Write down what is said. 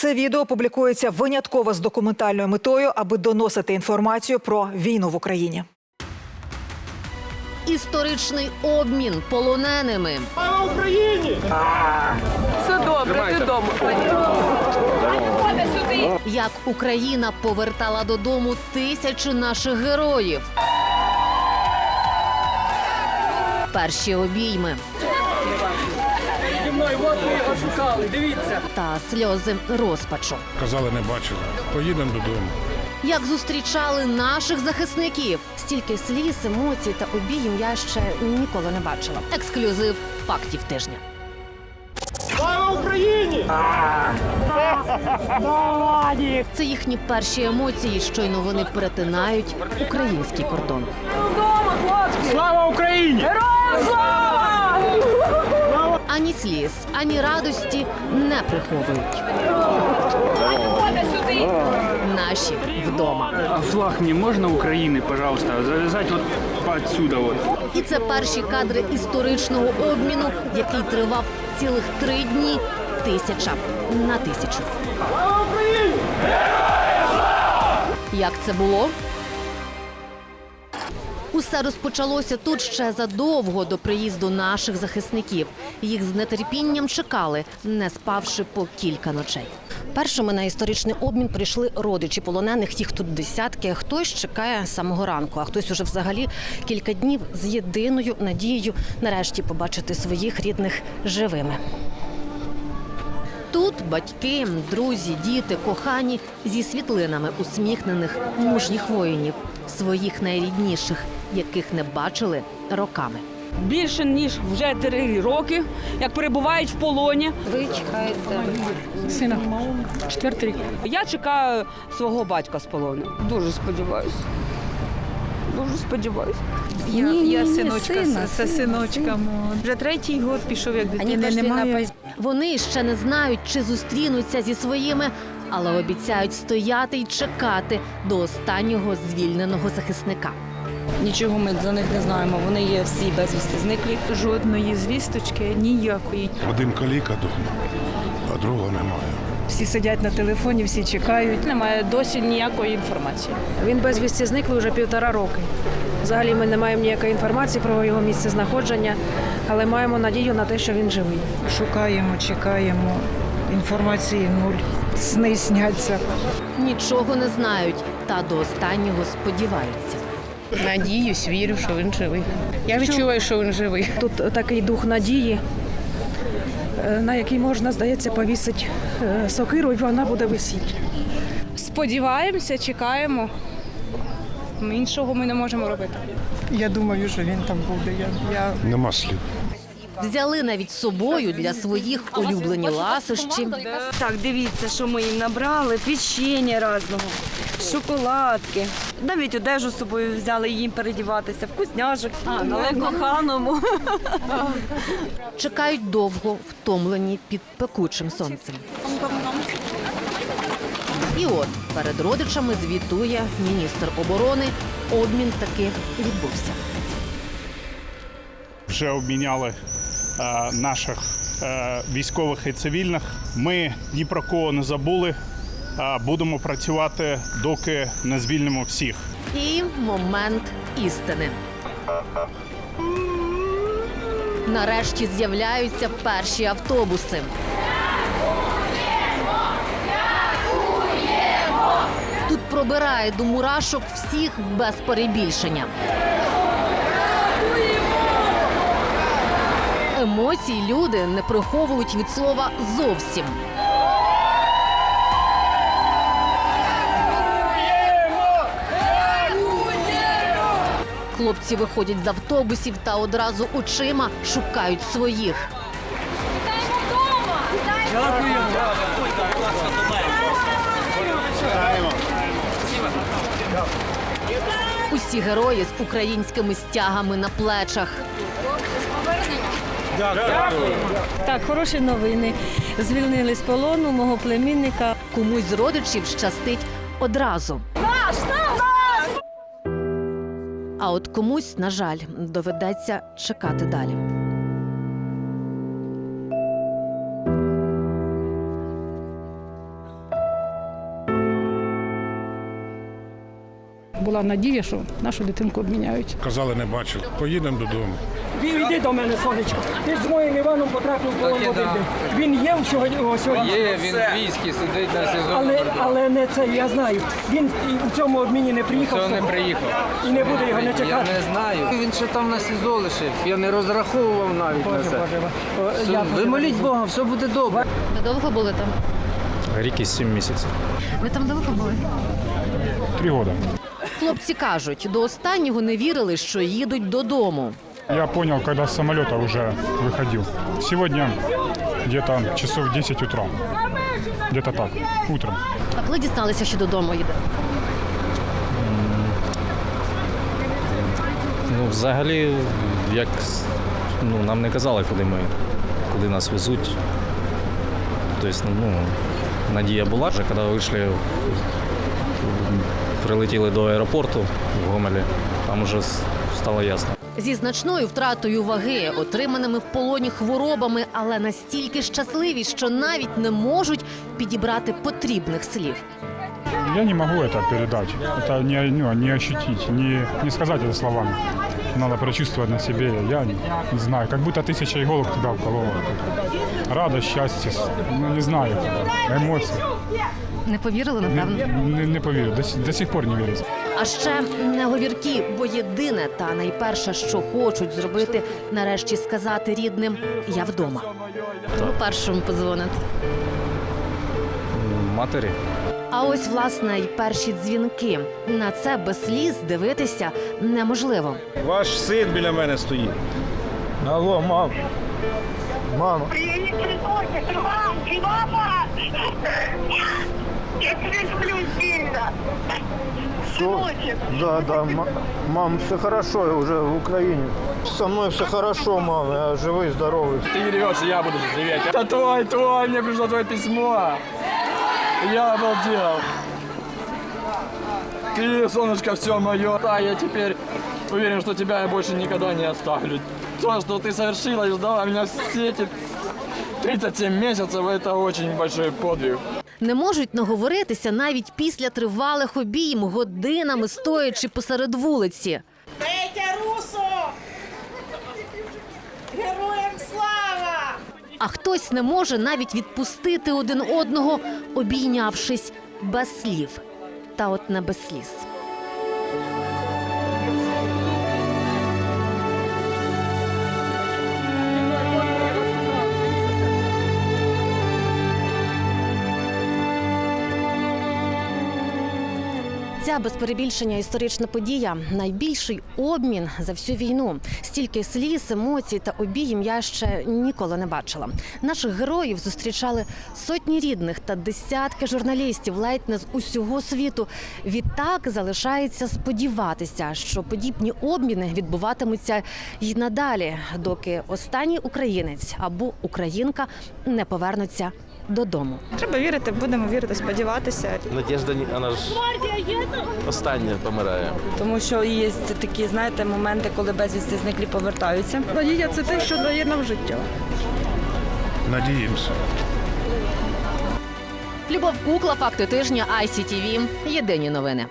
Це відео публікується винятково з документальною метою, аби доносити інформацію про війну в Україні. Історичний обмін полоненими. Україні. Все добре, ти вдома. Як Україна повертала додому тисячу наших героїв. Перші обійми його дивіться. та сльози розпачу. Казали, не бачили. Поїдемо додому. Як зустрічали наших захисників. Стільки сліз, емоцій та обійм я ще ніколи не бачила. Ексклюзив фактів тижня. Слава Україні! Це їхні перші емоції. Щойно вони перетинають український кордон. Слава Україні! Героям слава! Ані сліз, ані радості не приховують. Наші вдома. А флаг мне можно Украины, пожалуйста, завязать вот отсюда вот? І це перші кадри історичного обміну, який тривав цілих три дні. Тисяча на тисячу. Як це було? Усе розпочалося тут ще задовго до приїзду наших захисників. Їх з нетерпінням чекали, не спавши по кілька ночей. Першими на історичний обмін прийшли родичі полонених. Їх тут десятки. Хтось чекає самого ранку, а хтось уже взагалі кілька днів з єдиною надією нарешті побачити своїх рідних живими. Тут батьки, друзі, діти, кохані зі світлинами усміхнених мужніх воїнів, своїх найрідніших, яких не бачили роками. Більше ніж вже три роки, як перебувають в полоні. Ви чекаєте Сина. Четвертий рік. Я чекаю свого батька з полону. Дуже сподіваюся. Дуже сподіваюся. Я, я синочка, сина, це синочка мого. Вже третій год пішов, як дитини немає. Вони ще не знають, чи зустрінуться зі своїми, але обіцяють стояти й чекати до останнього звільненого захисника. Нічого ми за них не знаємо. Вони є всі безвісти зниклі. Жодної звісточки, ніякої. Один каліка вдома, а другого немає. Всі сидять на телефоні, всі чекають. Немає досі ніякої інформації. Він безвісті зниклий вже півтора роки. Взагалі ми не маємо ніякої інформації про його місце знаходження, але маємо надію на те, що він живий. Шукаємо, чекаємо. Інформації нуль. Сни сняться. Нічого не знають та до останнього сподіваються. Надіюсь, вірю, що він живий. Я відчуваю, що він живий. Тут такий дух надії, е, на який можна, здається, повісити е, сокиру, і вона буде висіти. Сподіваємося, чекаємо. Іншого ми не можемо робити. Я думаю, що він там буде. Я, я Нема слів. Взяли навіть з собою для своїх улюблені ласощі. Так, дивіться, що ми їм набрали, печення різного, шоколадки. Навіть одежу з собою взяли їм передіватися, вкусняшок. А, але коханому. Чекають довго, втомлені під пекучим сонцем. І от перед родичами звітує міністр оборони. Обмін таки відбувся. Вже обміняли наших е, військових і цивільних. Ми ні про кого не забули. Е, будемо працювати, доки не звільнимо всіх. І момент істини. Нарешті з'являються перші автобуси. Тут пробирає до мурашок всіх без перебільшення. Емоцій люди не приховують від слова зовсім. Хлопці виходять з автобусів та одразу очима шукають своїх. Усі герої з українськими стягами на плечах. Так, хороші новини. Звільнили з полону мого племінника. Комусь з родичів щастить одразу. А от комусь, на жаль, доведеться чекати далі. Була надія, що нашу дитинку обміняють. Казали, не бачили. Поїдемо додому. Йди до мене, сонечко. Ти з моїм Іваном потрапив в полон води. Він є сьогодні. Сьогодні. Є, він в війські сидить на СІЗО. Але, але не це, я знаю. Він у цьому обміні не приїхав. Все з не приїхав. І не буде його не Я чекати. не знаю. Він ще там на СІЗО лишився. Я не розраховував навіть на це. Все, я Ви моліть Бога, все буде добре. Ви довго були там? Рік і сім місяців. Ви там довго були? Три роки. Хлопці кажуть, до останнього не вірили, що їдуть додому. Я понял, когда с самолета уже выходил. Сегодня где-то часов 10 утра. Где-то так, утром. А коли дізналися, що додому їде? Ну, взагалі, як ну, нам не казали, куди ми, куди нас везуть. Тобто, ну, надія була вже, коли вийшли, прилетіли до аеропорту в Гомелі, там вже с- стало ясно. Зі значною втратою ваги, отриманими в полоні хворобами, але настільки щасливі, що навіть не можуть підібрати потрібних слів. Я не могу это передать, это не, ну, не ощутить, не, не сказать это словами. Надо прочувствовать на себе, я не, не знаю, как будто тысяча иголок туда вколола. Радость, счастье, с- ну не знаю, эмоции. Не повірили, напевно. не, не поверю, до, сих- до сих пор не верю. А ще неговірки, бо єдине та найперше, що хочуть зробити, нарешті сказати рідним Я вдома. Кому першому подзвонити? Матері А ось власне й перші дзвінки. На це без сліз дивитися неможливо. Ваш син біля мене стоїть. Алло, мам. Мама. Привіт, синочок, мам, мама! Я люблю сильно. Синочек. Да, да, мам, все хорошо, я уже в Украине. Со мной все хорошо, мам, я живой, здоровый. Ти не рвешься, я буду живеть. Это твой, твой, мне пришло твое письмо. Я обалдел. Ты, солнышко, все мое. Да, я теперь уверен, что тебя я больше никогда не оставлю. То, что ты совершила и ждала меня все эти 37 месяцев, это очень большой подвиг. Не можуть наговоритися навіть після тривалих обійм, годинами стоячи посеред вулиці. Петя Русо! Героям слава! А хтось не може навіть відпустити один одного, обійнявшись без слів. Та от не без сліз. Ця без перебільшення історична подія найбільший обмін за всю війну. Стільки сліз, емоцій та обійм я ще ніколи не бачила. Наших героїв зустрічали сотні рідних та десятки журналістів, ледь не з усього світу. Відтак залишається сподіватися, що подібні обміни відбуватимуться й надалі, доки останній українець або українка не повернуться додому. Треба вірити, будемо вірити, сподіватися. Надіжда вона ж остання помирає. Тому що є такі, знаєте, моменти, коли безвісти зниклі повертаються. Надія це те, що дає нам життя. Надіємося. Любов Кукла, факти тижня ICTV. Єдині новини.